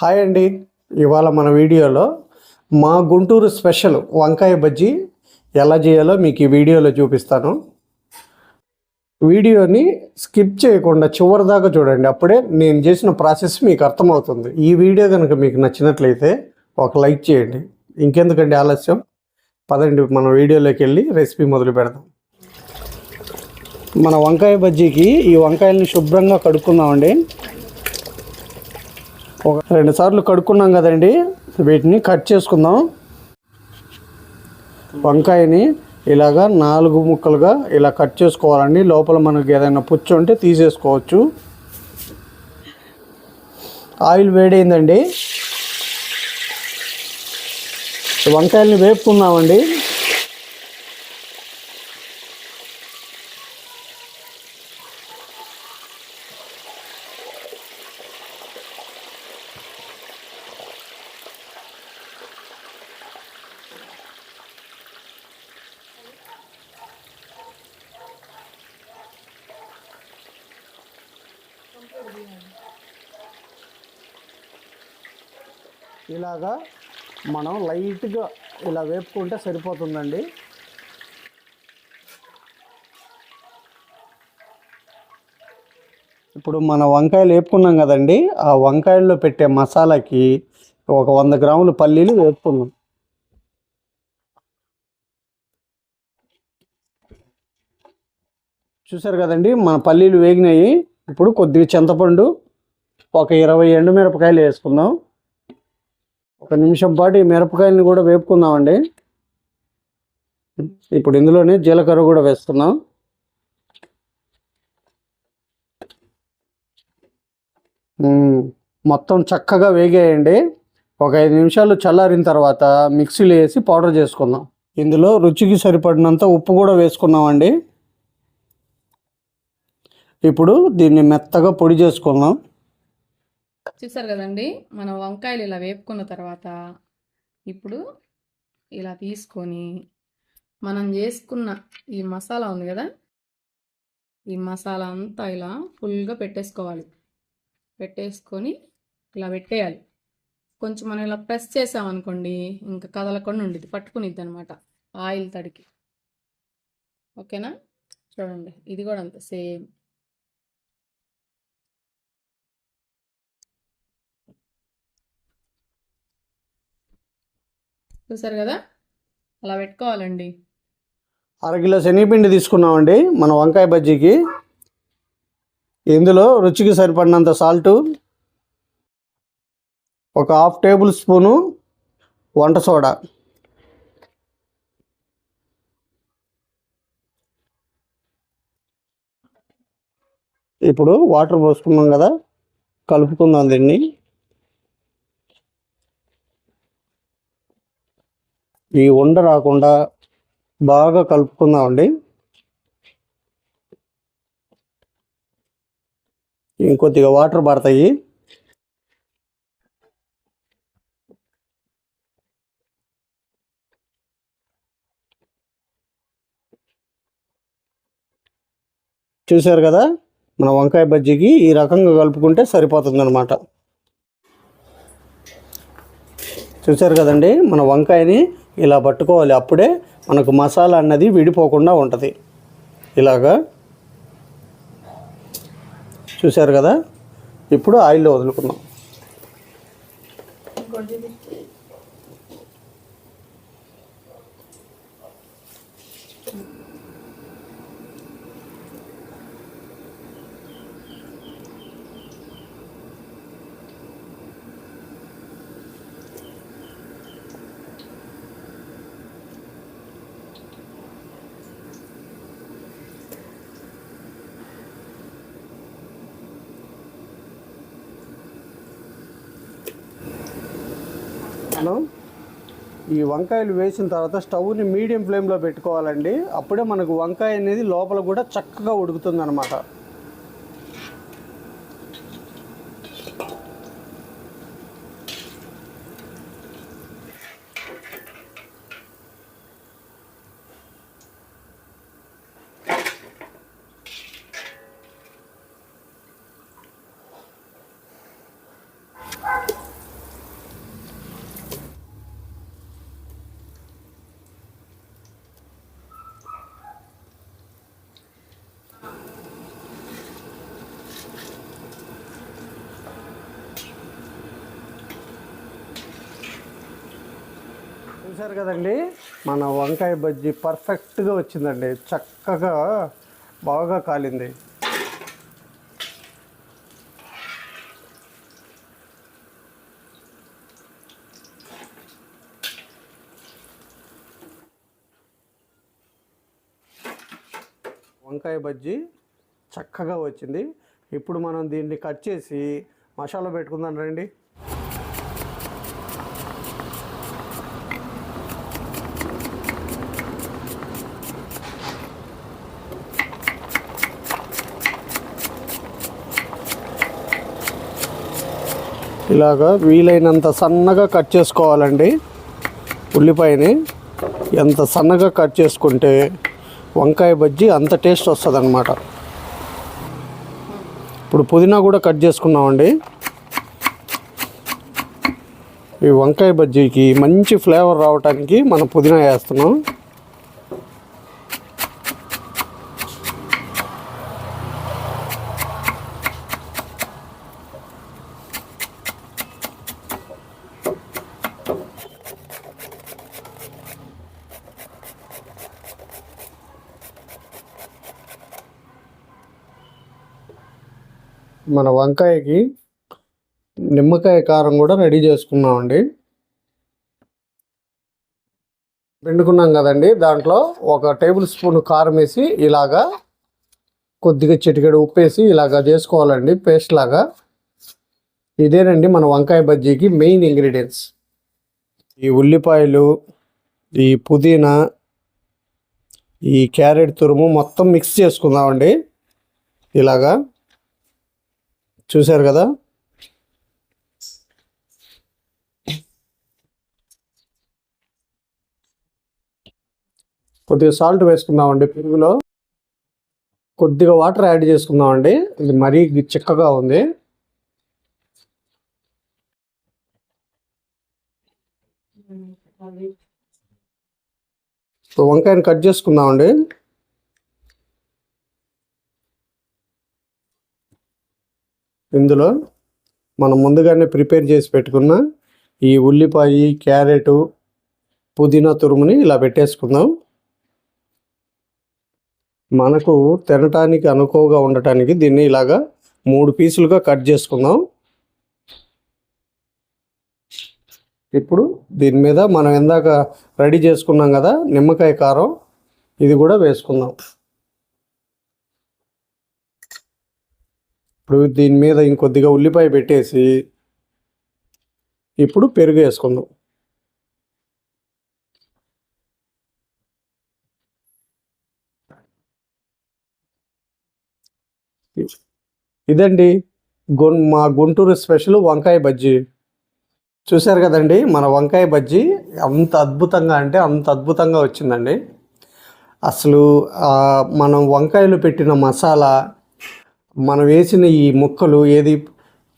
Hi అండి. ఇవాళ మన వీడియోలో మా గుంటూరు స్పెషల్ వంకాయ బజ్జీ ఎలా చేయాలో మీకు ఈ వీడియోలో చూపిస్తాను. వీడియోని స్కిప్ చేయకుండా చివరి దాకా చూడండి. అప్పుడే నేను చేసిన ప్రాసెస్ మీకు అర్థమవుతుంది. ఈ వీడియో కనుక మీకు నచ్చినట్లయితే ఒక లైక్ చేయండి. ఇంకెందుకండి ఆలస్యం? పదండి మన వీడియోలోకి వెళ్ళి రెసిపీ మొదలు పెడదాం. మన వంకాయ బజ్జీకి ఈ వంకాయల్ని శుభ్రంగా కడుక్కుందామండి. ఒక రెండు సార్లు కడుక్కున్నాం కదండి. వీటిని కట్ చేసుకుందాం. వంకాయని ఇలాగా నాలుగు ముక్కలుగా ఇలా కట్ చేసుకోవాలండి. లోపల మనకి ఏదైనా పుచ్చు ఉంటే తీసేసుకోవచ్చు. ఆయిల్ వేడైందండి. వంకాయల్ని వేపుకుందామండి. ఇలాగా మనం లైట్గా ఇలా వేపుకుంటే సరిపోతుందండి. ఇప్పుడు మన వంకాయలు వేపుకున్నాం కదండి ఆ వంకాయల్లో పెట్టే మసాలాకి ఒక వంద గ్రాములు పల్లీలు వేపుకున్నాం చూసారు కదండి మన పల్లీలు వేగినాయి. ఇప్పుడు కొద్దిగా చింతపండు ఒక ఇరవై ఎండు మిరపకాయలు వేసుకుందాం. ఒక నిమిషం పాటు ఈ మిరపకాయలను కూడా వేపుకుందామండి. ఇప్పుడు ఇందులోనే జీలకర్ర కూడా వేస్తున్నాం. మొత్తం చక్కగా వేగేయండి. ఒక ఐదు నిమిషాలు చల్లారిన తర్వాత మిక్సీలో వేసి పౌడర్ చేసుకుందాం. ఇందులో రుచికి సరిపడినంత ఉప్పు కూడా వేసుకున్నామండి. ఇప్పుడు దీన్ని మెత్తగా పొడి చేసుకుందాం. చూసారు కదండి మనం వంకాయలు ఇలా వేపుకున్న తర్వాత ఇప్పుడు ఇలా తీసుకొని మనం చేసుకున్న ఈ మసాలా ఉంది కదా ఈ మసాలా అంతా ఇలా ఫుల్గా పెట్టేసుకోవాలి. పెట్టేసుకొని ఇలా పెట్టేయాలి. కొంచెం మనం ఇలా ప్రెస్ చేసామనుకోండి ఇంకా కదలకుండా ఉండిద్ది పట్టుకునిద్ది అనమాట ఆయిల్ తడికి. ఓకేనా? చూడండి ఇది కూడా అంత సేమ్. చూసారు కదా? అలా పెట్టుకోవాలండి. అరకిలో శనగపిండి తీసుకున్నామండి మన వంకాయ బజ్జీకి. ఇందులో రుచికి సరిపడినంత సాల్టు ఒక హాఫ్ టేబుల్ స్పూను వంట సోడా. ఇప్పుడు వాటర్ పోసుకున్నాం కదా కలుపుకుందాం దీన్ని. ఈ ఉండ రాకుండా బాగా కలుపుకుందామండి. ఇంకొద్దిగా వాటర్ పడతాయి. చూశారు కదా మన వంకాయ బజ్జీకి ఈ రకంగా కలుపుకుంటే సరిపోతుందనమాట చూశారు కదండి మన వంకాయని ఇలా పట్టుకోవాలి. అప్పుడే మనకు మసాలా అన్నది విడిపోకుండా ఉంటుంది. ఇలాగా చూశారు కదా? ఇప్పుడు ఆయిల్లో వదులుకున్నాం మనం ఈ వంకాయలు వేసిన తర్వాత స్టవ్ని మీడియం ఫ్లేమ్లో పెట్టుకోవాలండి. అప్పుడే మనకు వంకాయ అనేది లోపల కూడా చక్కగా ఉడుకుతుంది అనమాట చూసారు కదండి? మన వంకాయ బజ్జీ పర్ఫెక్ట్గా వచ్చిందండి. చక్కగా బాగా కాలింది. వంకాయ బజ్జీ చక్కగా వచ్చింది. ఇప్పుడు మనం దీన్ని కట్ చేసి మసాలా పెట్టుకుందాం రండి. ఇలాగా వీలైనంత సన్నగా కట్ చేసుకోవాలండి. ఉల్లిపాయని ఎంత సన్నగా కట్ చేసుకుంటే వంకాయ బజ్జీ అంత టేస్ట్ వస్తుంది అనమాట ఇప్పుడు పుదీనా కూడా కట్ చేసుకున్నామండి. ఈ వంకాయ బజ్జీకి మంచి ఫ్లేవర్ రావడానికి మనం పుదీనా వేస్తున్నాం. మన వంకాయకి నిమ్మకాయ కారం కూడా రెడీ చేసుకున్నామండి. పిండుకున్నాం కదండి. దాంట్లో ఒక టేబుల్ స్పూన్ కారం వేసి ఇలాగా కొద్దిగా చిటికెడు ఉప్పేసి ఇలాగా చేసుకోవాలండి. పేస్ట్ లాగా. ఇదేనండి మన వంకాయ బజ్జీకి మెయిన్ ఇంగ్రీడియంట్స్. ఈ ఉల్లిపాయలు ఈ పుదీనా ఈ క్యారెట్ తురుము మొత్తం మిక్స్ చేసుకుందామండి. ఇలాగా చూశారు కదా? కొద్దిగా సాల్ట్ వేసుకుందామండి పెరుగులో. కొద్దిగా వాటర్ యాడ్ చేసుకుందామండి. ఇది మరీ చిక్కగా ఉంది. వంకాయని కట్ చేసుకుందామండి. ఇందులో మనం ముందుగానే ప్రిపేర్ చేసి పెట్టుకున్న ఈ ఉల్లిపాయ క్యారెటు పుదీనా తురుముని ఇలా పెట్టేసుకుందాం. మనకు తినటానికి అనుకువగా ఉండటానికి దీన్ని ఇలాగా మూడు పీసులుగా కట్ చేసుకుందాం. ఇప్పుడు దీని మీద మనం ఇందాక రెడీ చేసుకున్నాం కదా నిమ్మకాయ కారం ఇది కూడా వేసుకుందాం. ఇప్పుడు దీని మీద ఇంకొద్దిగా ఉల్లిపాయ పెట్టేసి ఇప్పుడు పెరుగు వేసుకుందాం. ఇదండి గుం మా గుంటూరు స్పెషల్ వంకాయ బజ్జీ. చూశారు కదండి మన వంకాయ బజ్జీ అంత అద్భుతంగా అంటే అంత అద్భుతంగా వచ్చిందండి. అసలు మనం వంకాయలు పెట్టిన మసాలా మనం వేసిన ఈ ముక్కలు ఏది?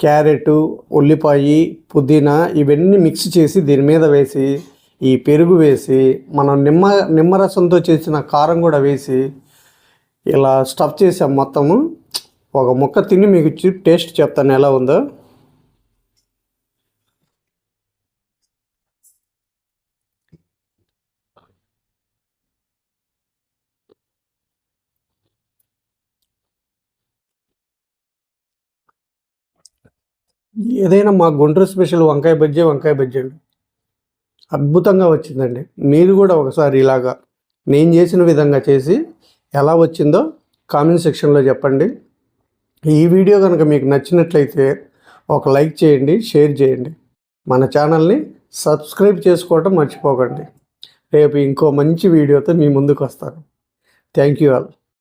క్యారెట్ ఉల్లిపాయ పుదీనా ఇవన్నీ మిక్స్ చేసి దీని మీద వేసి ఈ పెరుగు వేసి మనం నిమ్మ నిమ్మరసంతో చేసిన కారం కూడా వేసి ఇలా స్టఫ్ చేసాం మొత్తము. ఒక ముక్క తిని మీకు టేస్ట్ చెప్తాను ఎలా ఉందో. ఏదైనా మా గుంటూరు స్పెషల్ వంకాయ బజ్జీ వంకాయ బజ్జీ అండి. అద్భుతంగా వచ్చిందండి. మీరు కూడా ఒకసారి ఇలాగా నేను చేసిన విధంగా చేసి ఎలా వచ్చిందో కామెంట్ సెక్షన్లో చెప్పండి. ఈ వీడియో కనుక మీకు నచ్చినట్లయితే ఒక లైక్ చేయండి షేర్ చేయండి. మన ఛానల్ని సబ్స్క్రైబ్ చేసుకోవటం మర్చిపోకండి. రేపు ఇంకో మంచి వీడియోతో మీ ముందుకు వస్తాను. Thank you all.